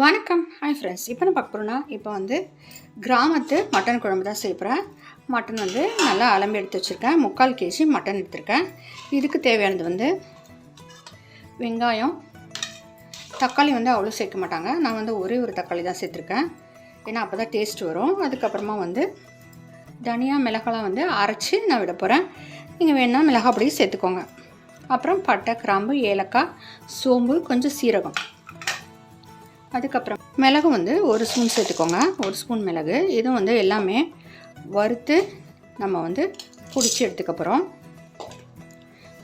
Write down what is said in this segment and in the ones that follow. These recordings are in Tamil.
வணக்கம். ஹாய் ஃப்ரெண்ட்ஸ் இப்போ நான் பார்க்க போகிறோன்னா இப்போ வந்து கிராமத்து மட்டன் குழம்பு தான் செய்யப்படுறேன் மட்டன் வந்து நல்லா அலம்பி எடுத்து வச்சுருக்கேன். முக்கால் கேஜி மட்டன் எடுத்திருக்கேன். இதுக்கு தேவையானது வந்து வெங்காயம். தக்காளி வந்து அவ்வளோ சேர்க்க மாட்டாங்க. நான் வந்து ஒரே ஒரு தக்காளி தான் சேர்த்துருக்கேன். ஏன்னா அப்போ தான் டேஸ்ட் வரும். அதுக்கப்புறமா வந்து தனியா மிளகாலாம் வந்து அரைச்சி நான் விட போகிறேன் நீங்கள் வேணால் மிளகா சேர்த்துக்கோங்க. அப்புறம் பட்டை கிராம்பு ஏலக்காய் சோம்பு கொஞ்சம் சீரகம். அதுக்கப்புறம் மிளகு வந்து ஒரு ஸ்பூன் சேர்த்துக்கோங்க. ஒரு ஸ்பூன் மிளகு. இதுவும் வந்து எல்லாமே வறுத்து நம்ம வந்து பிடிச்சி எடுத்துக்க போகிறோம்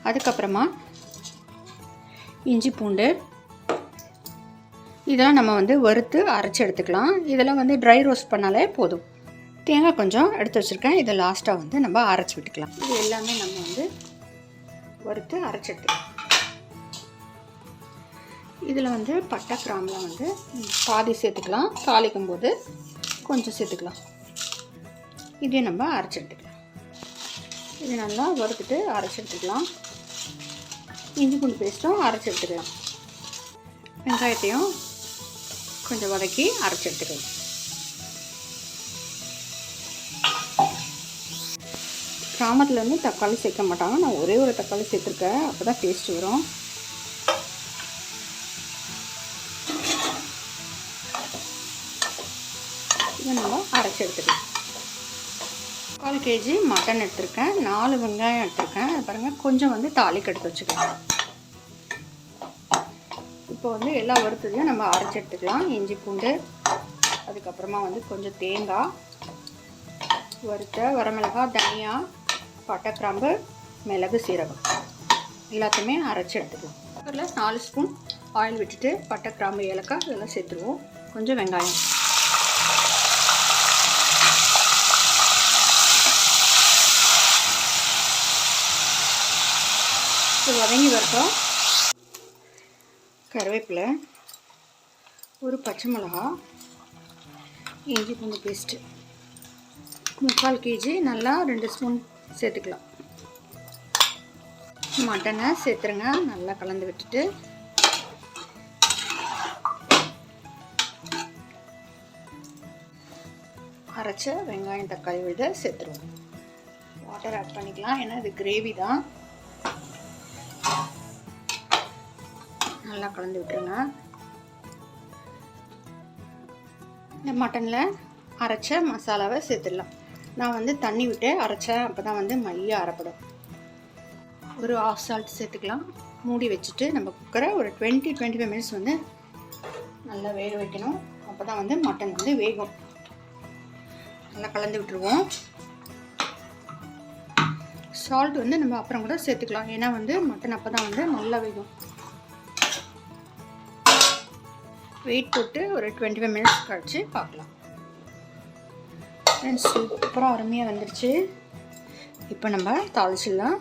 அதுக்கப்புறமா இஞ்சி பூண்டு. இதெல்லாம் நம்ம வந்து வறுத்து அரைச்சி எடுத்துக்கலாம். இதெல்லாம் வந்து ட்ரை ரோஸ்ட் பண்ணாலே போதும். தேங்காய் கொஞ்சம் எடுத்து வச்சுருக்கேன். இதை லாஸ்ட்டாக வந்து நம்ம அரைச்சி விட்டுக்கலாம். இது எல்லாமே நம்ம வந்து வறுத்து அரைச்சி எடுத்துக்கலாம். இதில் வந்து பட்டை கிராம்லாம் வந்து பாதி சேர்த்துக்கலாம். தாளிக்கும் போது கொஞ்சம் சேர்த்துக்கலாம். இதே நம்ம அரைச்சி எடுத்துக்கலாம். இது நல்லா வறுத்துட்டு அரைச்சி எடுத்துக்கலாம். இஞ்சி பூண்டு பேஸ்ட்டும் அரைச்சி எடுத்துக்கலாம். வெங்காயத்தையும் கொஞ்சம் வதக்கி அரைச்சி எடுத்துக்கலாம். கிராமத்தில் வந்து தக்காளி சேர்க்க மாட்டாங்க. நான் ஒரே ஒரு தக்காளி சேர்த்துருக்கேன். அப்போ தான் டேஸ்ட் வரும். இதை நம்ம அரைச்சி எடுத்துக்கலாம். கால் கேஜி மட்டன் எடுத்திருக்கேன். நாலு வெங்காயம் எடுத்திருக்கேன். அது பாருங்கள் கொஞ்சம் வந்து தாளிக்கு எடுத்து வச்சுக்கலாம். இப்போ வந்து எல்லா வறுத்ததையும் நம்ம அரைச்சி எடுத்துக்கலாம். இஞ்சி பூண்டு அதுக்கப்புறமா வந்து கொஞ்சம் தேங்காய் வறுத்த வரமிளகாய் தனியா பட்டை கிராம்பு மிளகு சீரகம். எல்லாத்தையுமே அரைச்சி எடுத்துக்கலாம். அதில் நாலு ஸ்பூன் ஆயில் விட்டுட்டு பட்டை கிராம்பு ஏலக்காய் இதெல்லாம் சேர்த்துருவோம். கொஞ்சம் வெங்காயம். இது வதங்கி வரட்டும். கருவேப்பிலை ஒரு பச்சை மிளகா இஞ்சி பூண்டு பேஸ்ட்டு முக்கால் கேஜி நல்லா ரெண்டு ஸ்பூன் சேர்த்துக்கலாம். மட்டனை சேர்த்துருங்க. நல்லா கலந்து விட்டுட்டு. அரைச்ச வெங்காயம் தக்காளி விழுத சேர்த்துருவோம். வாட்டர் ஆட் பண்ணிக்கலாம். ஏன்னா இது கிரேவி தான். நல்லா கலந்து விட்டுருங்க. இந்த மட்டனில் அரைச்ச மசாலாவை சேர்த்துடலாம். நான் வந்து தண்ணி விட்டு அரைச்சேன் அப்போ தான் வந்து மையாக அரைப்படும். ஒரு ஆஃப் சால்ட் சேர்த்துக்கலாம். மூடி வச்சுட்டு நம்ம குக்கரை ஒரு டுவெண்ட்டி டுவெண்ட்டி ஃபைவ் மினிட்ஸ் வந்து நல்லா வேக வைக்கணும். அப்போ தான் வந்து மட்டன் வந்து வேகும். நல்லா கலந்து விட்டுருவோம். சால்ட் வந்து நம்ம அப்புறம் கூட சேர்த்துக்கலாம். ஏன்னா வந்து மட்டன் அப்போ தான் வந்து நல்லா வேகும். வெயிட் போட்டு ஒரு டுவெண்ட்டி ஃபைவ் மினிட்ஸ் கழித்து பார்க்கலாம் ஃப்ரெண்ட்ஸ் சூப்பராக அருமையாக வந்துருச்சு. இப்போ நம்ம தாளிச்சிடலாம்.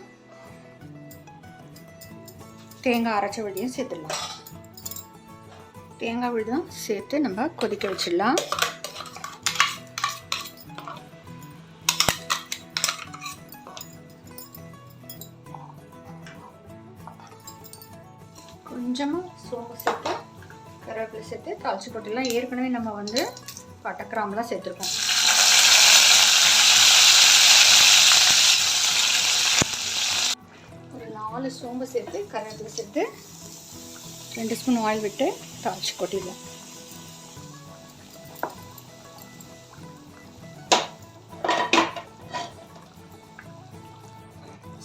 தேங்காய் அரைச்ச விழியும் சேர்த்துடலாம். தேங்காய் விழுதும் சேர்த்து நம்ம கொதிக்க வச்சிடலாம். கொஞ்சமாக சோம்பு சேர்த்து கருவேப்பிலை சேர்த்து தாளிச்சு போட்டுலாம் ஏற்கனவே நம்ம வந்து பட்டக்கிராம்பெலாம் சேர்த்துருக்கோம். ஒரு நாலு சோம்பு சேர்த்து கருவேப்பிலை சேர்த்து ரெண்டு ஸ்பூன் ஆயில் விட்டு தாளிச்சு கொட்டிடலாம்.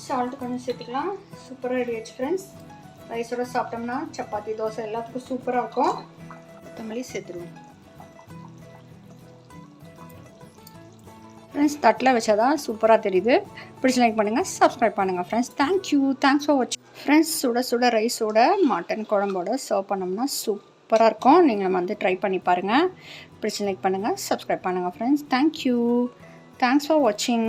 சால்ட் கொஞ்சம் சேர்த்துக்கலாம். சூப்பராக ரெடி ஆச்சு ஃப்ரெண்ட்ஸ் ரைஸோட சாப்பிட்டோம்னா சப்பாத்தி தோசை எல்லாத்துக்கும் சூப்பராக இருக்கும். கொத்தமல்லி சேர்த்துருவோம் ஃப்ரெண்ட்ஸ் தட்டில் வச்சா தான் சூப்பராக தெரியுது. பிடிச்சி லைக் பண்ணுங்கள் சப்ஸ்கிரைப் பண்ணுங்கள் friends thank you thanks for வாட்சிங் ஃப்ரெண்ட்ஸ் சுட சுட ரைஸோட மட்டன் குழம்போட சர்வ் பண்ணோம்னா சூப்பராக இருக்கும். நீங்கள் வந்து ட்ரை பண்ணி பாருங்கள் பிடிச்சி லைக் பண்ணுங்கள் சப்ஸ்கிரைப் பண்ணுங்கள் ஃப்ரெண்ட்ஸ் தேங்க்யூ தேங்க்ஸ் ஃபார் வாட்சிங்